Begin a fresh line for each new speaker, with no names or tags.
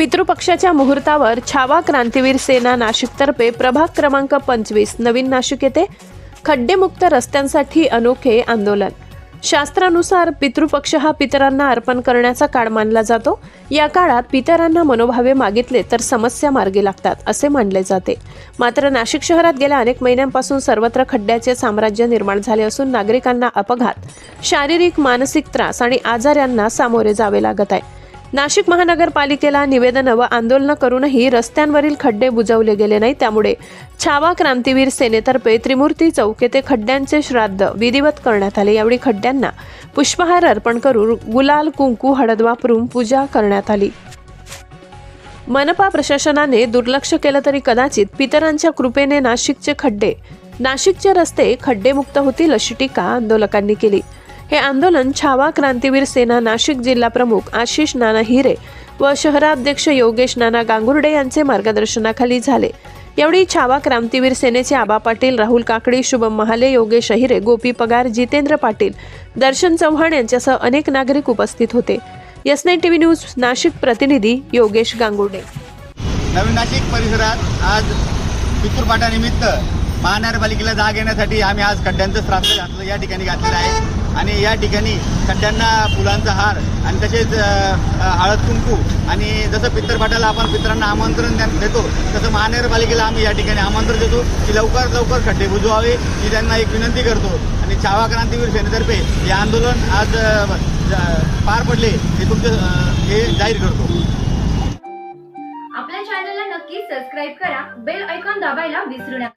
पितृपक्षाच्या मुहूर्तावर छावा क्रांतीवीर सेना नाशिकतर्फे प्रभाग क्रमांक पंचवीस नवीन नाशिक येथे खड्डेमुक्त रस्त्यांसाठी अनोखे आंदोलन. शास्त्रानुसार पितृपक्ष हा पितरांना अर्पण करण्याचा काळ मानला जातो. या काळात पितरांना मनोभावे मागितले तर समस्या मार्गी लागतात असे मानले जाते. मात्र नाशिक शहरात गेल्या अनेक महिन्यांपासून सर्वत्र खड्ड्याचे साम्राज्य निर्माण झाले असून नागरिकांना अपघात शारीरिक मानसिक त्रास आणि आजार यांना सामोरे जावे लागत आहे. नाशिक महानगरपालिकेला निवेदनं व आंदोलनं करूनही रस्त्यांवरील खड्डे बुजवले गेले नाही त्यामुळे छावा क्रांतीवीर सेनेतर्फे त्रिमूर्ती चौक येथे खड्ड्यांचे श्राद्ध विधिवत करण्यात आले. यावेळी खड्ड्यांना पुष्पहार अर्पण करून गुलाल कुंकू हळद वापरून पूजा करण्यात आली. मनपा प्रशासनाने दुर्लक्ष केलं तरी कदाचित पितरांच्या कृपेने नाशिकचे खड्डे नाशिकचे रस्ते खड्डेमुक्त होतील अशी टीका आंदोलकांनी केली. हे आंदोलन छावा क्रांतीवीर सेना नाशिक जिल्हा प्रमुख आशिष नाना हिरे व शहराध्यक्ष योगेश नाना गांगुर्डे यांचे मार्गदर्शनाखाली झाले. यावेळी छावा क्रांतीवीर सेनेचे आबा पाटील राहुल काकडी शुभम महाले योगेश अहिरे गोपी पगार जितेंद्र पाटील दर्शन चव्हाण यांच्यासह अनेक नागरिक उपस्थित होते. S nine TV news Nashik प्रतिनिधी योगेश गांगुर्डे.
नवीन नाशिक परिसरात आज पितृपाठानिमित्त महानगरपालिकेला जाग येण्यासाठी आम्ही आज खड्ड्यांचं श्राद्ध घातलं या ठिकाणी घातलेलं आहे. आणि या ठिकाणी खड्ड्यांना फुलांचा हार आणि तसेच हळद कुंकू आणि जसं पित्तरपाटाला आपण पितरांना आमंत्रण देतो तसं महानगरपालिकेला आम्ही या ठिकाणी आमंत्रण देतो की लवकर लवकर खड्डे बुजवावे ही त्यांना एक विनंती करतो. आणि छावा क्रांतीवीर सेनेतर्फे हे आंदोलन आज पार पडले हे तुमचं हे जाहीर करतो.
आपल्या चॅनलला नक्की सबस्क्राईब करा बेल ऐकॉन दाबायला विसरू नका.